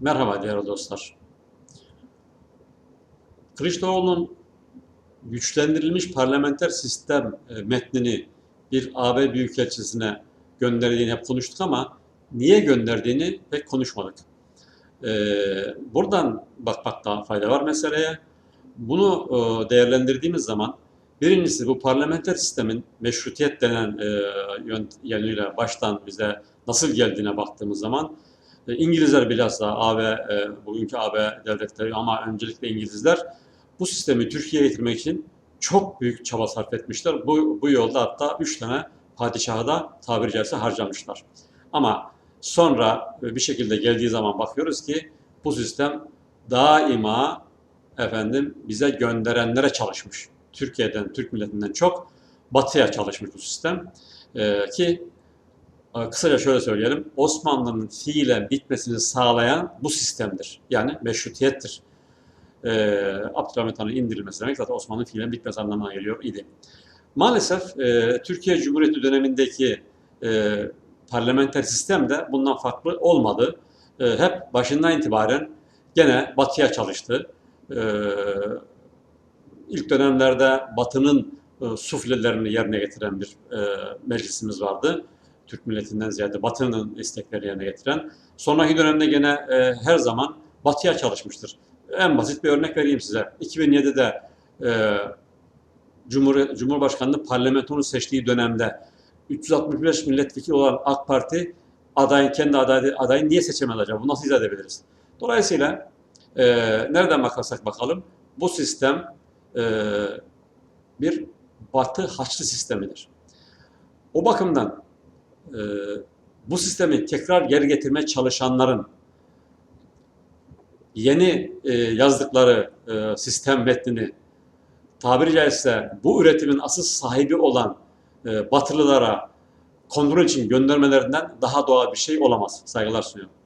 Merhaba değerli dostlar. Kılıçdaroğlu'nun güçlendirilmiş parlamenter sistem e, metnini bir AB Büyükelçisi'ne gönderdiğini hep konuştuk ama niye gönderdiğini pek konuşmadık. Ee, buradan bakmakta fayda var meseleye. Bunu e, değerlendirdiğimiz zaman birincisi bu parlamenter sistemin meşrutiyet denen e, yönüyle baştan bize nasıl geldiğine baktığımız zaman e, İngilizler bilhassa AB, e, bugünkü AB devletleri ama öncelikle İngilizler bu sistemi Türkiye'ye getirmek için çok büyük çaba sarf etmişler. Bu, bu yolda hatta üç tane padişahı da tabiri caizse harcamışlar. Ama sonra e, bir şekilde geldiği zaman bakıyoruz ki bu sistem daima efendim bize gönderenlere çalışmış. Türkiye'den, Türk milletinden çok batıya çalışmış bu sistem. E, ki Kısaca şöyle söyleyelim. Osmanlı'nın fiilen bitmesini sağlayan bu sistemdir. Yani meşrutiyettir. Ee, Abdülhamit Han'ın indirilmesi demek zaten Osmanlı'nın fiilen bitmesi anlamına geliyor idi. Maalesef e, Türkiye Cumhuriyeti dönemindeki e, parlamenter sistem de bundan farklı olmadı. E, hep başından itibaren gene batıya çalıştı. E, ilk dönemlerde batının e, suflelerini yerine getiren bir e, meclisimiz vardı. Türk milletinden ziyade Batı'nın istekleri yerine getiren. Sonraki dönemde gene e, her zaman Batı'ya çalışmıştır. En basit bir örnek vereyim size. 2007'de e, Cumhur, Cumhurbaşkanlığı parlamentonu seçtiği dönemde 365 milletvekili olan AK Parti adayın kendi adayı, adayını niye seçemez acaba? Bunu nasıl izah edebiliriz? Dolayısıyla e, nereden bakarsak bakalım bu sistem e, bir Batı haçlı sistemidir. O bakımdan e, bu sistemi tekrar geri getirmeye çalışanların yeni e, yazdıkları e, sistem metnini tabiri caizse bu üretimin asıl sahibi olan e, Batılılara kontrol için göndermelerinden daha doğal bir şey olamaz. Saygılar sunuyorum.